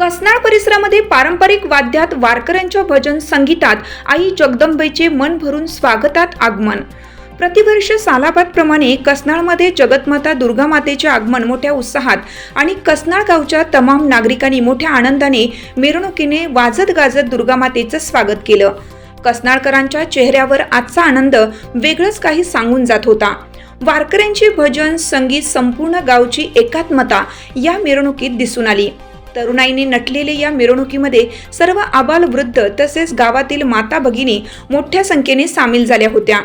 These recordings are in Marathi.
कसनाळ परिसरामध्ये पारंपरिक वाद्यात वारकऱ्यांच्या भजन संगीतात आई जगदंबेचे मन भरून स्वागतात आगमन. प्रतिवर्ष सालाबादप्रमाणे कसनाळमध्ये जगतमाता दुर्गामातेचे आगमन मोठ्या उत्साहात आणि कसनाळ गावच्या तमाम नागरिकांनी मोठ्या आनंदाने मिरवणुकीने वाजत गाजत दुर्गामातेचं स्वागत केलं. कसनाळकरांच्या चेहऱ्यावर आजचा आनंद वेगळंच काही सांगून जात होता. वारकऱ्यांची भजन संगीत संपूर्ण गावची एकात्मता या मिरवणुकीत दिसून आली. तरुणाईने नटलेले या मिरवणुकीमध्ये सर्व आबाल वृद्ध तसेच गावातील माता भगिनी मोठ्या संख्येने सामील झाल्या होत्या.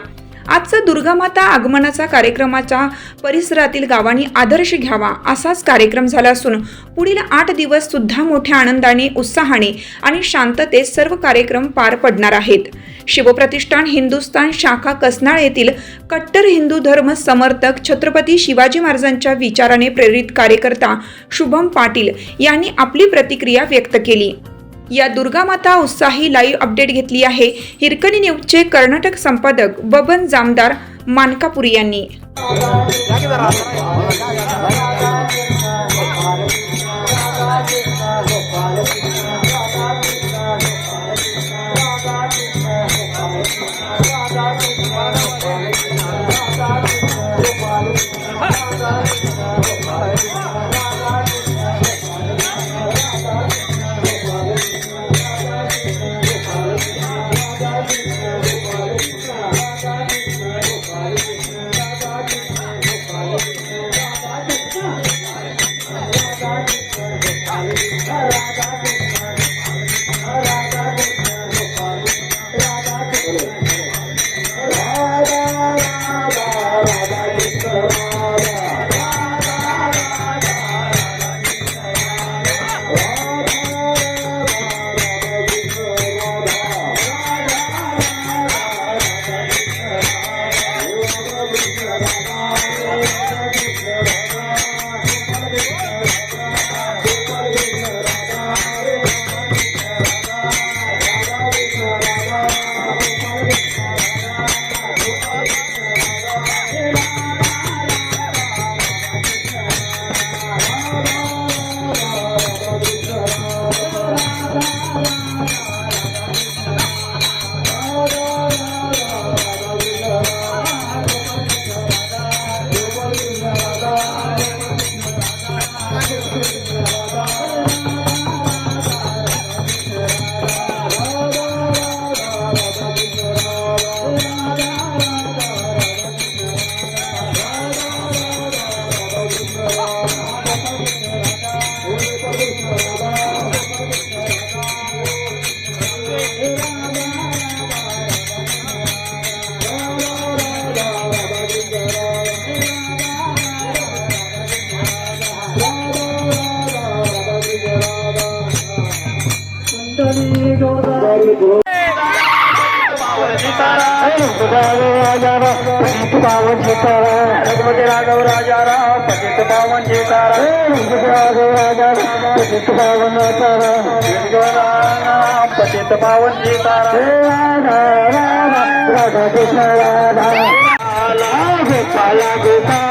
आजचा दुर्गामाता आगमनाचा कार्यक्रमाचा परिसरातील गावांनी आदर्श घ्यावा असाच कार्यक्रम झाला असून पुढील आठ दिवस सुद्धा मोठ्या आनंदाने उत्साहाने आणि शांततेत सर्व कार्यक्रम पार पडणार आहेत. शिवप्रतिष्ठान हिंदुस्थान शाखा कसनाळ येथील कट्टर हिंदू धर्म समर्थक छत्रपती शिवाजी महाराजांच्या विचाराने प्रेरित कार्यकर्ता शुभम पाटील यांनी आपली प्रतिक्रिया व्यक्त केली. या दुर्गामाता उत्साही लाईव्ह अपडेट घेतली आहे. हिरकणी न्यूजचे कर्नाटक संपादक बबन जामदार मानकापुरी यांनी. Caraca. रघुपती राघव राजा राम पतित पावन सीतारा राघव राजा पतित पावन पतित पावन सीतारा राधा कृष्ण राधा गोपाला गोपाला